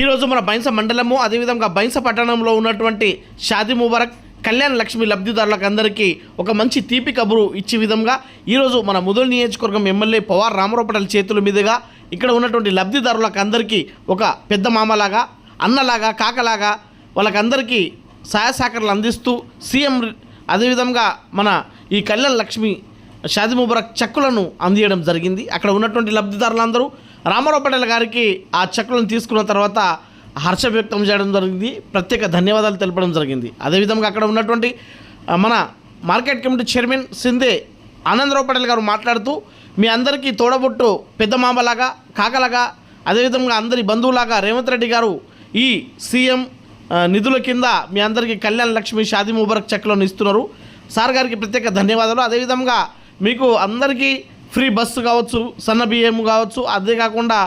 ఈరోజు మన బైంస మండలము అదేవిధంగా బైంస పట్టణంలో ఉన్నటువంటి షాది ముబారక్ కళ్యాణ్ లక్ష్మి లబ్ధిదారులకు అందరికీ ఒక మంచి తీపి కబురు ఇచ్చే విధంగా ఈరోజు మన ముదల్ నియోజకవర్గం ఎమ్మెల్యే పవార్ రామరూపటల చేతుల మీదుగా ఇక్కడ ఉన్నటువంటి లబ్ధిదారులకు అందరికీ ఒక పెద్ద మామలాగా అన్నలాగా కాకలాగా వాళ్ళకందరికీ సహాయ సహకారాలు అందిస్తూ సీఎం అదేవిధంగా మన ఈ కళ్యాణ లక్ష్మి షాది ముబారక్ చెక్కులను అందియడం జరిగింది. అక్కడ ఉన్నటువంటి లబ్ధిదారులందరూ రామారావు పటేల్ గారికి ఆ చెక్కులను తీసుకున్న తర్వాత హర్ష వ్యక్తం చేయడం జరిగింది. ప్రత్యేక ధన్యవాదాలు తెలపడం జరిగింది. అదేవిధంగా అక్కడ ఉన్నటువంటి మన market committee chairman Shinde Anandrao Patel గారు మాట్లాడుతూ మీ అందరికీ తోడబొట్టు పెద్ద మామలాగా కాకలాగా అదేవిధంగా అందరి బంధువులాగా రేవంత్ రెడ్డి గారు ఈ సీఎం నిధుల కింద మీ అందరికీ కళ్యాణ్ లక్ష్మి షాదీ ముబారక్ చెక్లను ఇస్తున్నారు. సార్ గారికి ప్రత్యేక ధన్యవాదాలు. అదేవిధంగా మీకు అందరికీ ఫ్రీ బస్సు కావచ్చు సన్న బియ్యం కావచ్చు అదే కాకుండా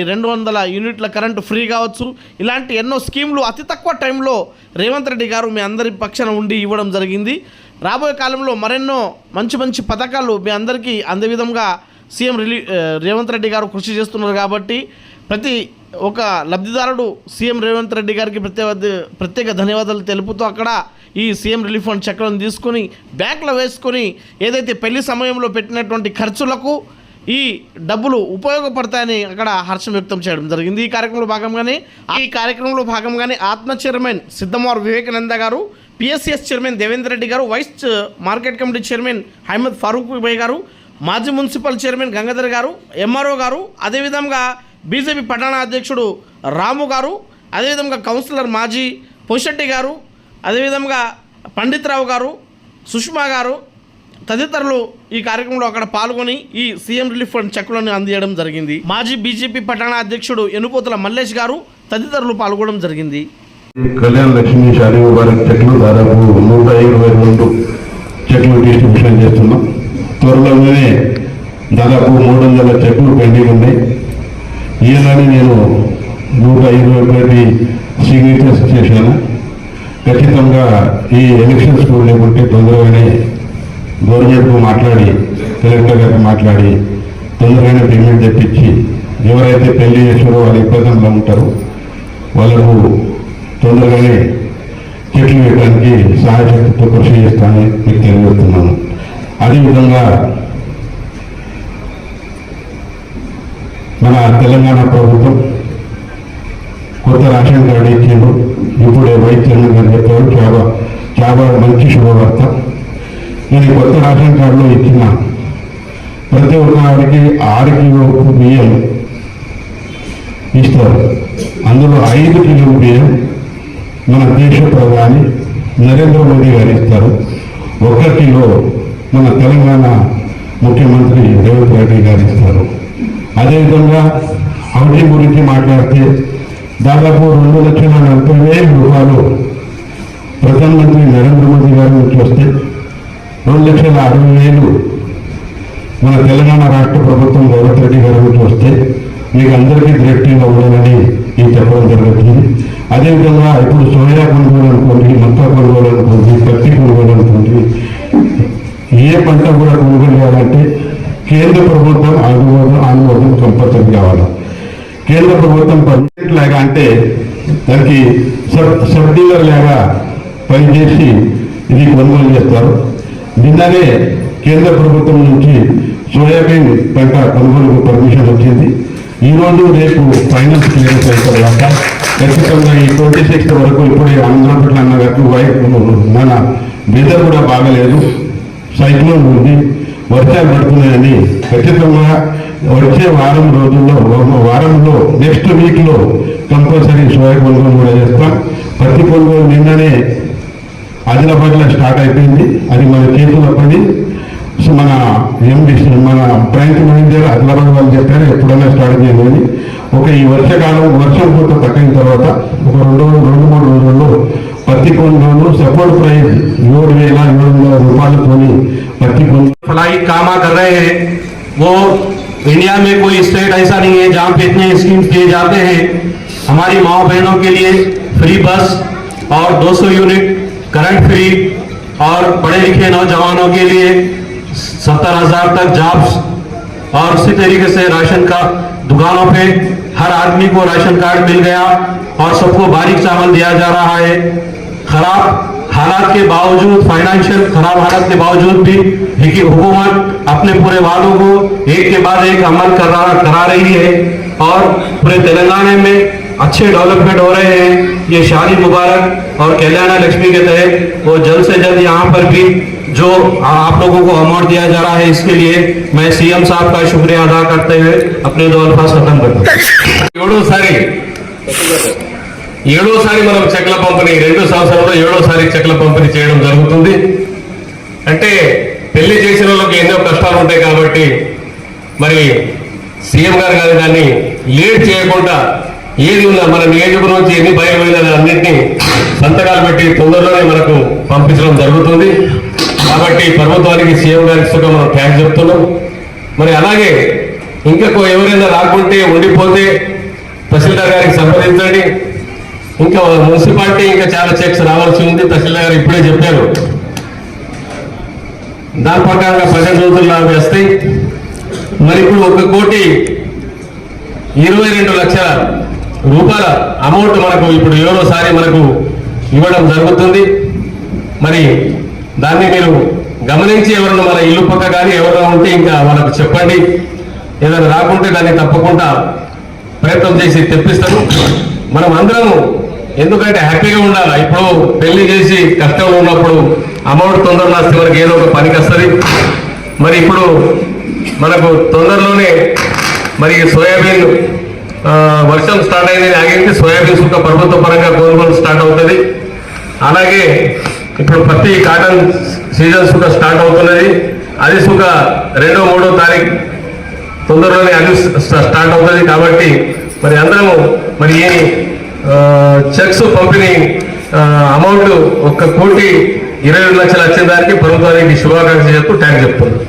ఈ రెండు వందల యూనిట్ల కరెంటు ఫ్రీ కావచ్చు. ఇలాంటి ఎన్నో స్కీములు అతి తక్కువ టైంలో రేవంత్ రెడ్డి గారు మీ అందరి పక్షాన ఉండి ఇవ్వడం జరిగింది. రాబోయే కాలంలో మరెన్నో మంచి మంచి పథకాలు మీ అందరికీ అందే విధంగా సీఎం రిలీ రేవంత్ రెడ్డి గారు కృషి చేస్తున్నారు కాబట్టి ప్రతి ఒక లబ్ధిదారుడు సీఎం రేవంత్ రెడ్డి గారికి ప్రత్యేక ప్రత్యేక ధన్యవాదాలు తెలుపుతూ అక్కడ ఈ సీఎం రిలీఫ్ ఫండ్ చెక్లను తీసుకొని బ్యాంకులో వేసుకొని ఏదైతే పెళ్ళి సమయంలో పెట్టినటువంటి ఖర్చులకు ఈ డబ్బులు ఉపయోగపడతాయని అక్కడ హర్షం వ్యక్తం చేయడం జరిగింది. ఈ కార్యక్రమంలో భాగంగానే ఈ కార్యక్రమంలో భాగంగానే ఆత్మ చైర్మన్ సిద్ధమారు వివేకానంద గారు పిఎస్సిఎస్ చైర్మన్ దేవేంద్ర రెడ్డి గారు vice market committee chairman Ahmed Farooq భాయ్ గారు మాజీ మున్సిపల్ చైర్మన్ గంగాధర్ గారు ఎంఆర్ఓ గారు అదేవిధంగా బీజేపీ పట్టణ అధ్యక్షుడు రాము గారు అదేవిధంగా కౌన్సిలర్ మాజీ పొషెట్టి గారు అదేవిధంగా పండిత్రావు గారు సుష్మా గారు తదితరులు ఈ కార్యక్రమంలో అక్కడ పాల్గొని ఈ సీఎం రిలీఫ్ ఫండ్ చెక్కులను అందించడం జరిగింది. మాజీ బీజేపీ పట్టణ అధ్యక్షుడు ఎనుపోతుల మల్లేష్ గారు తదితరులు పాల్గొనడం జరిగింది. కళ్యాణ్ లక్ష్మి షాదీ ముబారక్ చెట్లు దాదాపు నూట ఇరవై రెండు చెట్లు డిస్ట్రిబ్యూషన్ చేస్తున్నాం. త్వరలోనే దాదాపు మూడు వందల చెట్లు పెండింగ్ ఉన్నాయి. ఈనాడు నేను నూట ఇరవై ఒకటి సిగ్నేచర్స్ చేశాను. ఖచ్చితంగా ఈ ఎలక్షన్స్ లేకుంటే తొందరగానే గవర్నమెంట్తో మాట్లాడి కలెక్టర్ గారితో మాట్లాడి తొందరగానే పేమెంట్ తెప్పించి ఎవరైతే పెళ్ళి చేసారో వాళ్ళు ఇబ్బందుల్లో ఉంటారు వాళ్ళకు తొందరగానే చెట్లు వేయడానికి సహాయశక్తితో కృషి చేస్తానని మీకు తెలియజేస్తున్నాను. అదేవిధంగా మన తెలంగాణ ప్రభుత్వం కొత్త రేషన్ కార్డు ఇచ్చిండు. ఇప్పుడే వైద్యులు గారు చెప్పారు చాలా చాలా మంచి శుభవార్త. నేను ఈ కొత్త రేషన్ కార్డులో ఇచ్చిన ప్రతి ఒక్కరికి ఆరు కిలో బియ్యం ఇస్తారు. అందులో ఐదు కిలో బియ్యం మన దేశ ప్రధాని నరేంద్ర మోదీ గారు ఇస్తారు. ఒక కిలో మన తెలంగాణ ముఖ్యమంత్రి రేవంత్ రెడ్డి గారు ఇస్తారు. అదేవిధంగా హౌసింగ్ గురించి మాట్లాడితే దాదాపు రెండు లక్షల నలభై వేల రూపాయలు ప్రధానమంత్రి నరేంద్ర మోదీ గారి నుంచి వస్తే రెండు లక్షల అరవై వేలు మన తెలంగాణ రాష్ట్ర ప్రభుత్వం రేవంత్ రెడ్డి గారి నుంచి వస్తే మీకు అందరికీ డైరెక్ట్గా ఉండాలని ఈ చెప్పడం జరుగుతుంది. అదేవిధంగా ఇప్పుడు సోయా కొనుగోలు అనుకోండి మొత్తం కొనుగోలు అనుకోండి పత్తి కొనుగోలు అనుకోండి ఏ పంట కూడా కొనుగోలు చేయాలంటే కేంద్ర ప్రభుత్వం ఆనుమోదం ఆనుమోదం కంపల్సరీ కావాలి. కేంద్ర ప్రభుత్వం పర్మిట్ లాగా అంటే దానికి సబ్ సబ్ డీలర్ లాగా పనిచేసి ఇది కొనుగోలు చేస్తారు. నిన్ననే కేంద్ర ప్రభుత్వం నుంచి సోయాబీన్ పంట కొనుగోలుకు పర్మిషన్ వచ్చింది. ఈ రోజు రేపు ఫైనల్స్ క్లియరెన్స్ అయిన తర్వాత ఖచ్చితంగా ఈ ట్వంటీ సిక్స్త్ వరకు ఇప్పుడే ఆంధ్రప్రదేశ్ అన్నట్టు వైపు మన వెదర్ కూడా బాగలేదు. సైక్లోన్ ఉంది. వర్షాలు పడుతున్నాయని ఖచ్చితంగా వచ్చే వారం రోజుల్లో వారంలో నెక్స్ట్ వీక్లో కంపల్సరీ సోయా కొనుగోలు కూడా చేస్తాం. పత్తి కొనుగోలు నిన్ననే ఆదిలాబాద్లో స్టార్ట్ అయిపోయింది. అది మన చేతిలో పడి మన ఎండి మన బ్రాంచ్ మేనేజర్ ఆదిలాబాద్ వాళ్ళు చెప్పారు ఎప్పుడైనా స్టార్ట్ చేయమని ఒక ఈ వర్షకాలం వర్షం పూత తగ్గిన తర్వాత ఒక రెండు రెండు మూడు రోజుల్లో పత్తి కొనుగోలు సపోర్ట్ ప్రైస్ ఏడు వేల ఏడు వందల రూపాయలతోని పత్తి కొనుగోలు फलाई कामा कर रहे हैं वो इंडिया में कोई स्टेट ऐसा नहीं है जहाँ पे इतने स्कीम्स दिए जाते हैं हमारी माँ बहनों के लिए फ्री बस और 200 यूनिट करंट फ्री और पढ़े लिखे नौजवानों के लिए सत्तर हजार तक जॉब्स और उसी तरीके से राशन का दुकानों पे हर आदमी को राशन कार्ड मिल गया और सबको बारीक चावल दिया जा रहा है। खराब हालात के बावजूद फाइनेंशियल खराब हालात के बावजूद भी हिकी- हुकूमत अपने पूरे वादों को एक के बाद एक अमल करा करा रही है और पूरे तेलंगाना में अच्छे डेवलपमेंट हो रहे हैं। ये शादी मुबारक और कल्याणा लक्ष्मी के तहत वो जल्द से जल्द यहाँ पर भी जो आप लोगों को अमाउंट दिया जा रहा है इसके लिए मैं सीएम साहब का शुक्रिया अदा करते हुए अपने दो अल्फाज खत्म करता हूँ ఏడోసారి ఏడోసారి మనం చెక్ల పంపిణీ రెండు సంవత్సరాల్లో ఏడోసారి చెక్ల పంపిణీ చేయడం జరుగుతుంది అంటే పెళ్లి చేసిన వాళ్ళకి ఎన్నో కష్టాలు ఉంటాయి కాబట్టి మరి సీఎం గారు కానీ దాన్ని లేట్ చేయకుండా ఏది ఉన్నా మన నియోజకవర్గం నుంచి ఎన్ని బయలుపోయినా అన్నింటినీ సంతకాలు పెట్టి తొందరలోనే మనకు పంపించడం జరుగుతుంది కాబట్టి ప్రభుత్వానికి సీఎం గారికి సుఖం మనం థ్యాంక్స్ చెప్తున్నాం. మరి అలాగే ఇంకా ఎవరైనా రాకుంటే ఉండిపోతే తహసీల్దార్ గారికి సంప్రదించండి. ఇంకా మున్సిపాలిటీ ఇంకా చాలా చెక్స్ రావాల్సి ఉంది. తహసీల్దార్ గారు ఇప్పుడే చెప్పారు. దాని ప్రకారంగా ప్రజల రోజుల్లో అవి వస్తాయి మరి ఇప్పుడు ఒక కోటి ఇరవై రెండు లక్షల రూపాయల అమౌంట్ మనకు ఇప్పుడు ఏడోసారి మనకు ఇవ్వడం జరుగుతుంది. మరి దాన్ని మీరు గమనించి ఎవరన్నా మన ఇల్లు పక్క కానీ ఎవరైనా ఉంటే ఇంకా వాళ్ళకు చెప్పండి. ఏదైనా రాకుంటే దాన్ని తప్పకుండా ప్రయత్నం చేసి తెప్పిస్తాను. మనం అందరం ఎందుకంటే హ్యాపీగా ఉండాలి. ఇప్పుడు పెళ్ళి చేసి కష్టంలో ఉన్నప్పుడు అమౌంట్ తొందరలో వస్తే మనకి ఏదో ఒక పనికి వస్తుంది. మరి ఇప్పుడు మనకు తొందరలోనే మరి సోయాబీన్ వర్షం స్టార్ట్ అయింది. ఆగింది. సోయాబీన్స్ ఒక ప్రభుత్వ పరంగా కొనుగోలు స్టార్ట్ అవుతుంది. అలాగే ఇప్పుడు ప్రతి కాటన్ సీజన్స్ కూడా స్టార్ట్ అవుతున్నది. అది సుఖ రెండో మూడో తారీఖు తొందరలోనే అది స్టార్ట్ అవుతుంది కాబట్టి మరి అందరము మరి ఈ చెక్స్ పంపిణీ అమౌంట్ ఒక్క కోటి ఇరవై లక్షలు వచ్చిన దానికి ప్రభుత్వానికి శుభాకాంక్షలు చెప్తూ ట్యాంక్ చెప్తున్నాను.